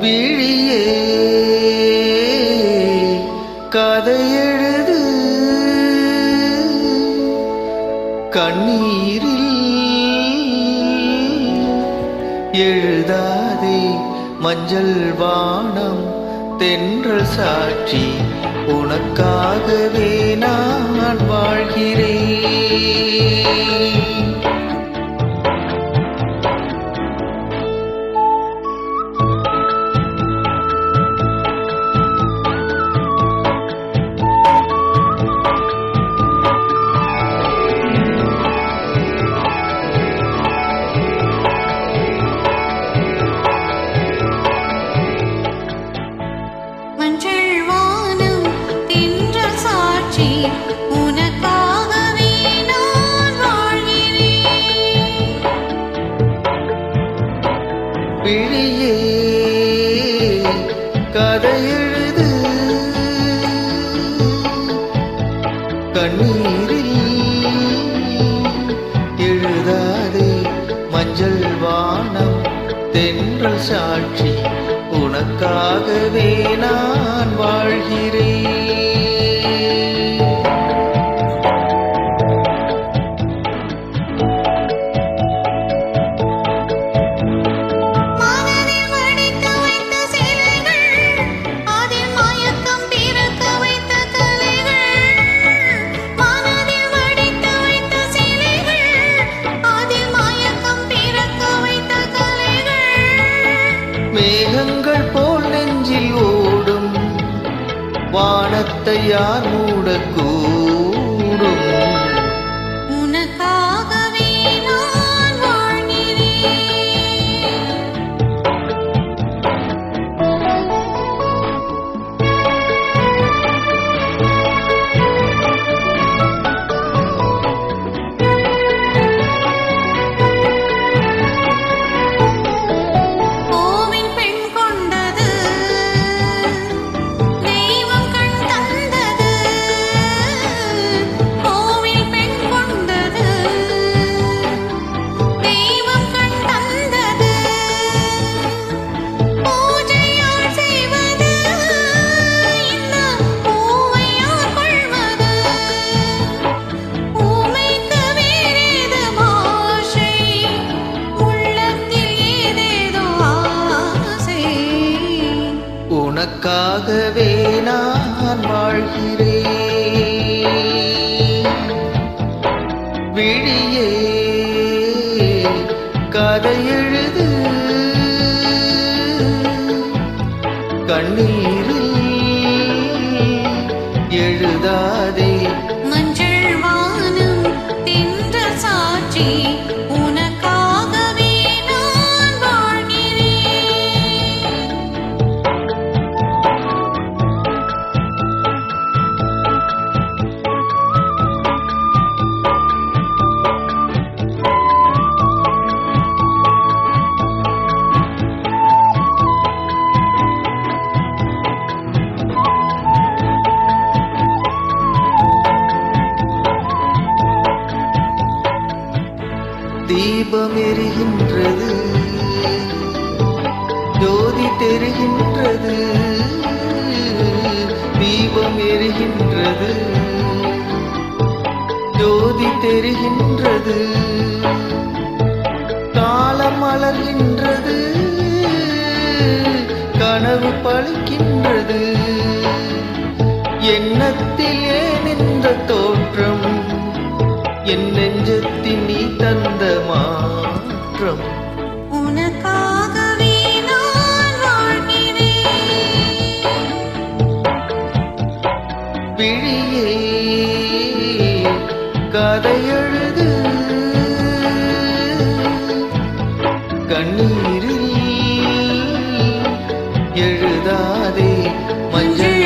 விழியே. கதையெழுது கண்ணீரில் எழுதாதே மஞ்சள் வானம் தென்றல் சாட்சி உனக்காகவே நான் வாழ்கிறேன். கதையெழுது மேகங்கள் போல் நெஞ்சில் ஓடும். வானத்தை யார் மூடக்கூ உனக்காகவே நான் வாழ்கிறேன். விழியே கதையெழு தீபம் எரிகின்றது ஜோதி தெரிகின்றது. தீபம் எரிகின்றது ஜோதி தெரிகின்றது. காலம் மலர்கின்றது. என் நெஞ்சத்தில் நீ தந்த மாற்றம். உனக்காகவே நான் வாழ்கிறேன். விழியே கதையழுது கண்ணீரில் எழுதாதே. மஞ்சள்